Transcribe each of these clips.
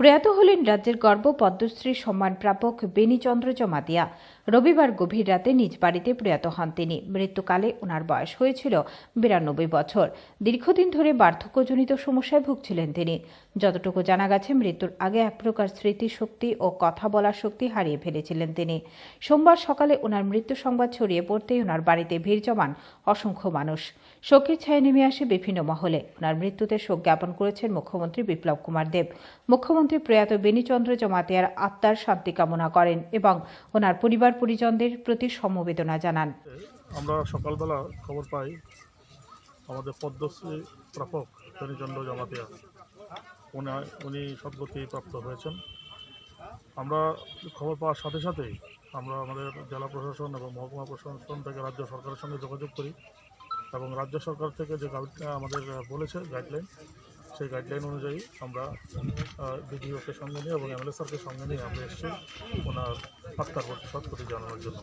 প্রয়াত হলেন রাজ্যের গর্ব পদ্মশ্রী সম্মান প্রাপক বেনিচন্দ্র জমাতিয়া। রবিবার গভীর রাতে নিজ বাড়িতে প্রয়াত হন তিনি। মৃত্যুকালে ওনার বয়স হয়েছিল বিরানব্বই বছর। দীর্ঘদিন ধরে বার্ধক্যজনিত সমস্যায় ভুগছিলেন তিনি। যতটুকু জানা গেছে, মৃত্যুর আগে এক প্রকার স্মৃতিশক্তি ও কথা বলার শক্তি হারিয়ে ফেলেছিলেন তিনি। সোমবার সকালে ওনার মৃত্যু সংবাদ ছড়িয়ে পড়তেই ওনার বাড়িতে ভিড় জমান অসংখ্য মানুষ। শোকের ছায়া নেমে আসে বিভিন্ন মহলে। ওনার মৃত্যুতে শোক জ্ঞাপন করেছেন মুখ্যমন্ত্রী বিপ্লব কুমার দেব। মুখ্যমন্ত্রী প্রয়াত বেনিচন্দ্র জমাতিয়ার আত্মার শান্তি কামনা করেন এবং ওনার পরিবার পরিজনদের প্রতি সমবেদনা জানান। আমরা সকালবেলা খবর পাই, আমাদের পদ্মশ্রী প্রাপক ধনীচন্দ্র জমাতিয়া, উনি সদ্গতি প্রাপ্ত হয়েছেন। আমরা খবর পাওয়ার সাথে সাথেই আমরা আমাদের জেলা প্রশাসন এবং মহকুমা প্রশাসন থেকে রাজ্য সরকারের সঙ্গে যোগাযোগ করি এবং রাজ্য সরকার থেকে যে আমাদের বলেছে গাইডলাইন সেই গাইডলাইন অনুযায়ী আমরা বিডিওকে সঙ্গে নিয়ে এবং এমএলএ স্যারকে সঙ্গে নিয়ে আমরা এসেছি ওনার আত্মার প্রতি সৎপতি জানানোর জন্য।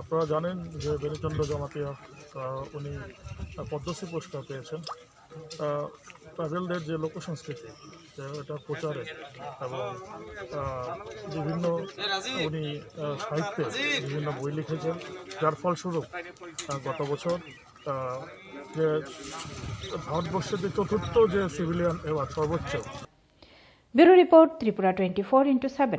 আপনারা জানেন যে বেনিচন্দ্র জমাতিয়া উনি পদ্মশ্রী পুরস্কার পেয়েছেন। ট্রাভেলদের যে লোকসংস্কৃতি এটা প্রচারে এবং বিভিন্ন উনি সাহিত্যে বিভিন্ন বই লিখেছেন, যার ফলস্বরূপ গত বছর যে ভারতবর্ষের যে চতুর্থ যে সিভিলিয়ান এবার সর্বোচ্চ। Bureau report Tripura twenty four into seven.